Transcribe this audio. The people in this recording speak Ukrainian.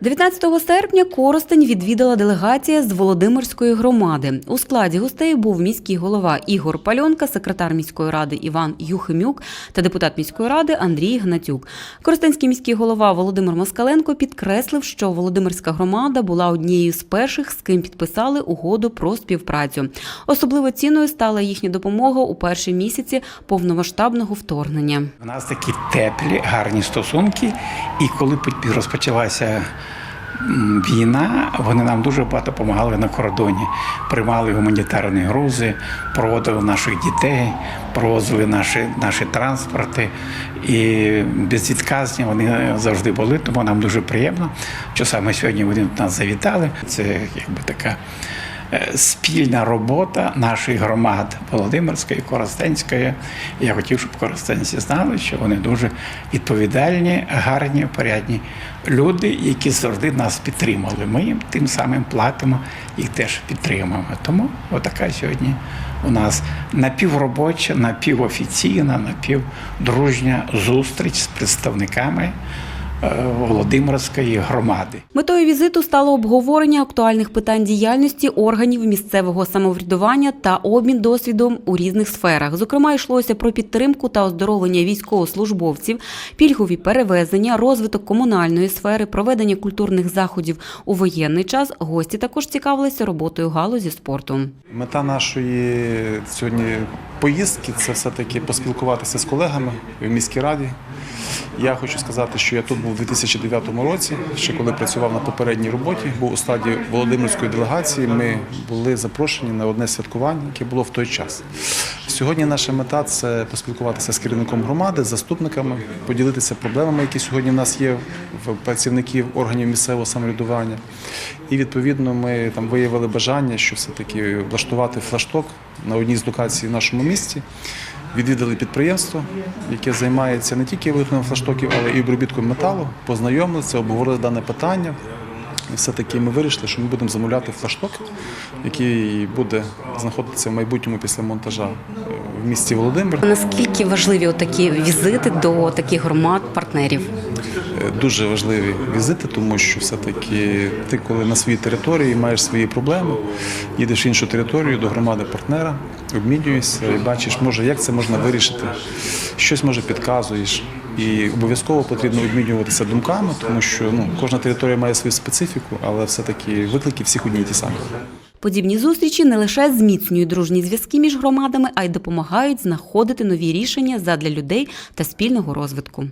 19 серпня Коростень відвідала делегація з Володимирської громади. У складі гостей був міський голова Ігор Пальонка, секретар міської ради Іван Юхимюк та депутат міської ради Андрій Гнатюк. Коростенський міський голова Володимир Москаленко підкреслив, що Володимирська громада була однією з перших, з ким підписали угоду про співпрацю. Особливо цінною стала їхня допомога у перші місяці повномасштабного вторгнення. У нас такі теплі, гарні стосунки. І коли розпочалася війна, вони нам дуже багато допомагали на кордоні. Приймали гуманітарні грузи, проводили наших дітей, провозили наші, наші транспорти. І безвідказні вони завжди були, тому нам дуже приємно, що саме сьогодні вони до нас завітали. Це якби така спільна робота наших громад Володимирської, Коростенської. Я хотів, щоб коростенці знали, що вони дуже відповідальні, гарні, порядні люди, які завжди нас підтримали. Ми їм тим самим платимо, їх теж підтримуємо. Тому отака сьогодні у нас напівробоча, напівофіційна, напівдружня зустріч з представниками е, Володимирської громади. Метою візиту стало обговорення актуальних питань діяльності органів місцевого самоврядування та обмін досвідом у різних сферах. Зокрема, йшлося про підтримку та оздоровлення військовослужбовців, пільгові перевезення, розвиток комунальної сфери, проведення культурних заходів у воєнний час. Гості також цікавилися роботою галузі спорту. Мета нашої сьогодні поїздки це все-таки поспілкуватися з колегами в міській раді. Я хочу сказати, що я тут був у 2009 році, ще коли працював на попередній роботі, був у стаді Володимирської делегації. Ми були запрошені на одне святкування, яке було в той час. Сьогодні наша мета це поспілкуватися з керівником громади, з заступниками, поділитися проблемами, які сьогодні в нас є в працівників органів місцевого самоврядування. І відповідно ми там виявили бажання, що все-таки влаштувати флашток на одній з локацій в нашому місті. Відвідали підприємство, яке займається не тільки виготовленням флаштоків, але і обробітком металу, познайомилися, обговорили дане питання. І все-таки ми вирішили, що ми будемо замовляти флашток, який буде знаходитися в майбутньому після монтажа е, в місті Володимир. Наскільки важливі такі візити до таких громад партнерів? Е, Дуже важливі візити, тому що все-таки ти, коли на своїй території маєш свої проблеми, їдеш в іншу територію до громади партнера, обмінюєшся і бачиш, може, як це можна вирішити, щось може підказуєш. І обов'язково потрібно обмінюватися думками, тому що ну, кожна територія має свою специфіку, але все-таки виклики всіх одні ті самі. Подібні зустрічі не лише зміцнюють дружні зв'язки між громадами, а й допомагають знаходити нові рішення задля людей та спільного розвитку.